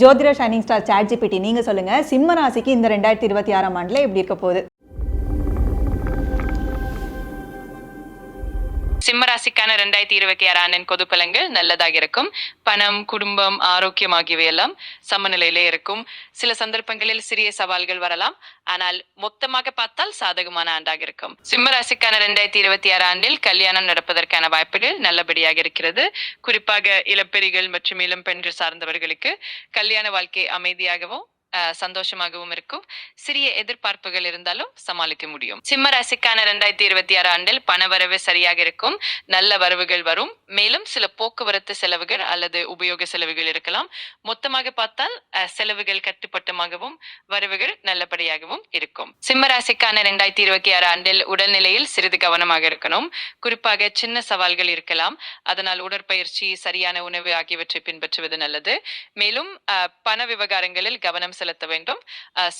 ஜோதிட shining star ChatGPT நீங்க சொல்லுங்க. சிம்ம ராசிக்கு இந்த ரெண்டாயிரத்தி இருபத்தி ஆறாம் ஆண்டுல எப்படி இருக்க போகுது? சிம்மராசிக்கான ரெண்டாயிரத்தி இருபத்தி ஆறு ஆண்டின் பொது நல்லதாக இருக்கும். பணம் குடும்பம் ஆரோக்கியம் ஆகியவை எல்லாம் சமநிலையிலே இருக்கும். சில சந்தர்ப்பங்களில் சிறிய சவால்கள் வரலாம். ஆனால் மொத்தமாக பார்த்தால் சாதகமான ஆண்டாக இருக்கும். சிம்மராசிக்கான ரெண்டாயிரத்தி இருபத்தி ஆறு ஆண்டில் கல்யாணம் நடப்பதற்கான வாய்ப்புகள் நல்லபடியாக இருக்கிறது. குறிப்பாக இளப்பெரிகள் மற்றும் இளம் பெண்கள் சார்ந்தவர்களுக்கு கல்யாண வாழ்க்கை அமைதியாகவும் சந்தோஷமாகவும் இருக்கும். சிறிய எதிர்பார்ப்புகள் இருந்தாலும் சமாளிக்க முடியும். சிம்ம ராசிக்கான ரெண்டாயிரத்தி இருபத்தி ஆறு ஆண்டில் பணவரவு சரியாக இருக்கும். நல்ல வரவுகள் வரும். மேலும் சில போக்குவரத்து செலவுகள் அல்லது உபயோக செலவுகள் இருக்கலாம். மொத்தமாக பார்த்தால் செலவுகள் கட்டுப்பட்டமாகவும் வரவுகள் நல்லபடியாகவும் இருக்கும். சிம்ம ராசிக்கான ரெண்டாயிரத்தி இருபத்தி ஆறு ஆண்டில் உடல்நிலையில் சிறிது கவனமாக இருக்கணும். குறிப்பாக சின்ன சவால்கள் இருக்கலாம். அதனால் உடற்பயிற்சி சரியான உணவு ஆகியவற்றை பின்பற்றுவது நல்லது. மேலும் பண விவகாரங்களில் கவனம் செலுத்த வேண்டும்.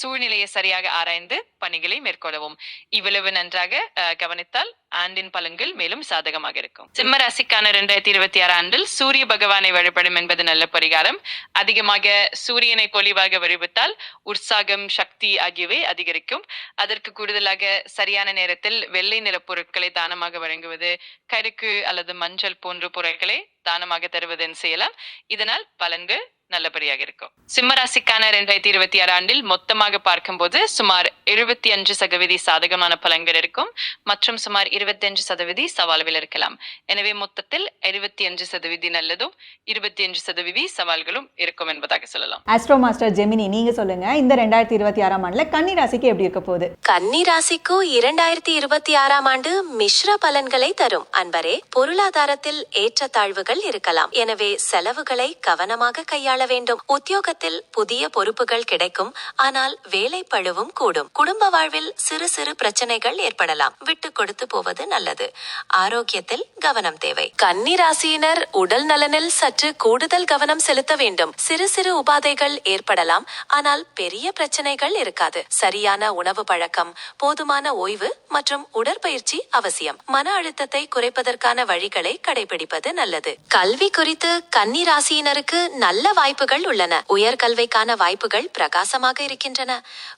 சூழ்நிலையை சரியாக ஆராய்ந்து பணிகளை மேற்கொள்ளவும். இவ்வளவு நன்றாக கவனித்தால் ஆண்டின் பலன்கள் மேலும் சாதகமாக இருக்கும். சிம்ம ராசிக்கான இரண்டாயிரத்தி இருபத்தி ஆறு ஆண்டில் சூரிய பகவானை வழிபடும் என்பது நல்ல பரிகாரம். அதிகமாக சூரியனை பொலிவாக வழிபட்டால் உற்சாகம் சக்தி ஆகியவை அதிகரிக்கும். அதற்கு கூடுதலாக சரியான நேரத்தில் வெள்ளை நிற பொருட்களை தானமாக வழங்குவது கருக்கு அல்லது மஞ்சள் போன்ற பொருட்களை தானமாக தருவதன் செய்யலாம். இதனால் பலன்கள் நல்லபடியாக இருக்கும். சிம்ம ராசிக்கான இரண்டாயிரத்தி இருபத்தி ஆறு ஆண்டில் மொத்தமாக பார்க்கும்போது சுமார் எழுபத்தி அஞ்சு சதவீதி சாதகமான பலன்கள் இருக்கும். மற்றும் சுமார் இருபத்தி அஞ்சு சதவீதி சவால்கள் இருக்கலாம். எனவே மொத்தத்தில் எழுபத்தி அஞ்சு சதவீதி நல்லதும் இருபத்தி அஞ்சு சதவீதி சவால்களும் இருக்கும் என்பதாக சொல்லலாம். ஆஸ்ட்ரோ மாஸ்டர் ஜெமினி நீங்க சொல்லுங்க இந்த ரெண்டாயிரத்தி இருபத்தி ஆறாம் ஆண்டுல கன்னி ராசிக்கு எப்படி இருக்க போகுது? கன்னி ராசிக்கு இரண்டாயிரத்தி இருபத்தி ஆறாம் ஆண்டு மிஸ்ர பலன்களை தரும். அன்பரே பொருளாதாரத்தில் ஏற்றத்தாழ்வுகள் இருக்கலாம். எனவே செலவுகளை கவனமாக கையாள வேண்டும். உத்தியோகத்தில் புதிய பொறுப்புகள் கிடைக்கும். ஆனால் வேலை பழுவும் கூடும். குடும்ப வாழ்வில் சிறு சிறு பிரச்சனைகள் ஏற்படலாம். விட்டு கொடுத்து போவது நல்லது. ஆரோக்கியத்தில் கவனம் தேவை. கன்னி ராசியினர் உடல் நலனில் சற்று கூடுதல் கவனம் செலுத்த வேண்டும். சிறு சிறு உபாதைகள் ஏற்படலாம். ஆனால் பெரிய பிரச்சனைகள் இருக்காது. சரியான உணவு பழக்கம் போதுமான ஓய்வு மற்றும் உடற்பயிற்சி அவசியம். மன அழுத்தத்தை குறைப்பதற்கான வழிகளை கடைபிடிப்பது நல்லது. கல்வி குறித்து கன்னி ராசியினருக்கு நல்ல வாய்ப்பு வாய்ப்புகள் உள்ளன. உயர்கல்விக்கான வாய்ப்புகள் பிரகாசமாக இருக்கின்றன.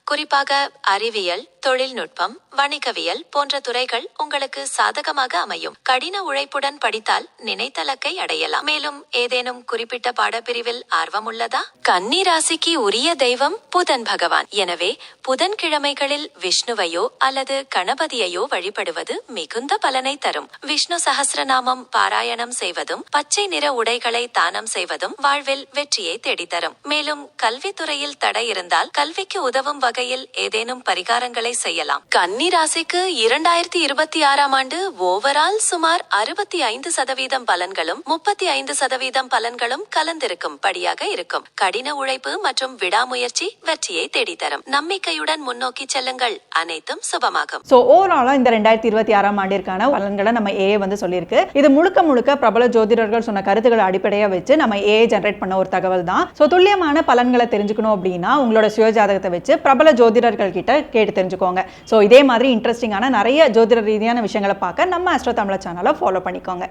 குறிப்பாக அறிவியல் தொழில்நுட்பம் வணிகவியல் போன்ற துறைகள் உங்களுக்கு சாதகமாக அமையும். கடின உழைப்புடன் படித்தால் நினைத்தலக்கை அடையலாம். மேலும் ஏதேனும் குறிப்பிட்ட பாடப்பிரிவில் ஆர்வம் உள்ளதா? கன்னி ராசிக்கு உரிய தெய்வம் புதன் பகவான். எனவே புதன்கிழமைகளில் விஷ்ணுவையோ அல்லது கணபதியையோ வழிபடுவது மிகுந்த பலனை தரும். விஷ்ணு சஹஸ்ரநாமம் பாராயணம் செய்வதும் பச்சை நிற உடைகளை தானம் செய்வதும் வாழ்வில் வெற்றியை தேடித்தரும். மேலும் கல்வித்துறையில் தடை இருந்தால் கல்விக்கு உதவும் வகையில் ஏதேனும் பரிகாரங்களை செய்யலாம். கன்னி ராசிக்கு இரண்டாயிரத்தி இருபத்தி ஆறாம் ஆண்டு ஓவரால் சுமார் அறுபத்தி ஐந்து சதவீதம் பலன்களும் முப்பத்தி ஐந்து சதவீதம் பலன்களும் கலந்திருக்கும் படியாக இருக்கும். கடின உழைப்பு மற்றும் விடாமுயற்சி வெற்றியை தேடித்தரும். நம்பிக்கையுடன் முன்னோக்கி செல்லுங்கள். அனைத்தும் சுபமாகும். ஸோ ஓவராலா இந்த ரெண்டாயிரத்தி இருபத்தி ஆறாம் ஆண்டிற்கான பலன்களை நம்ம ஏ வந்து சொல்லியிருக்கு. இது முழுக்க முழுக்க பிரபல ஜோதிடர்கள் சொன்ன கருத்துக்களை அடிப்படையாக வச்சு நம்ம ஏ ஜென்ரேட் பண்ண ஒரு தகவல் தான் ஸோ துல்லியமான பலன்களை தெரிஞ்சுக்கணும் அப்படின்னா உங்களோட சுயஜாதகத்தை வச்சு பிரபல ஜோதிடர்கள் கிட்ட கேட்டு தெரிஞ்சுக்கோங்க. ஸோ இதே மாதிரி இன்ட்ரெஸ்டிங்கான நிறைய ஜோதிட ரீதியான விஷயங்களை பார்க்க நம்ம அஸ்ட்ரோ தமிழ சேனலை ஃபாலோ பண்ணிக்கோங்க.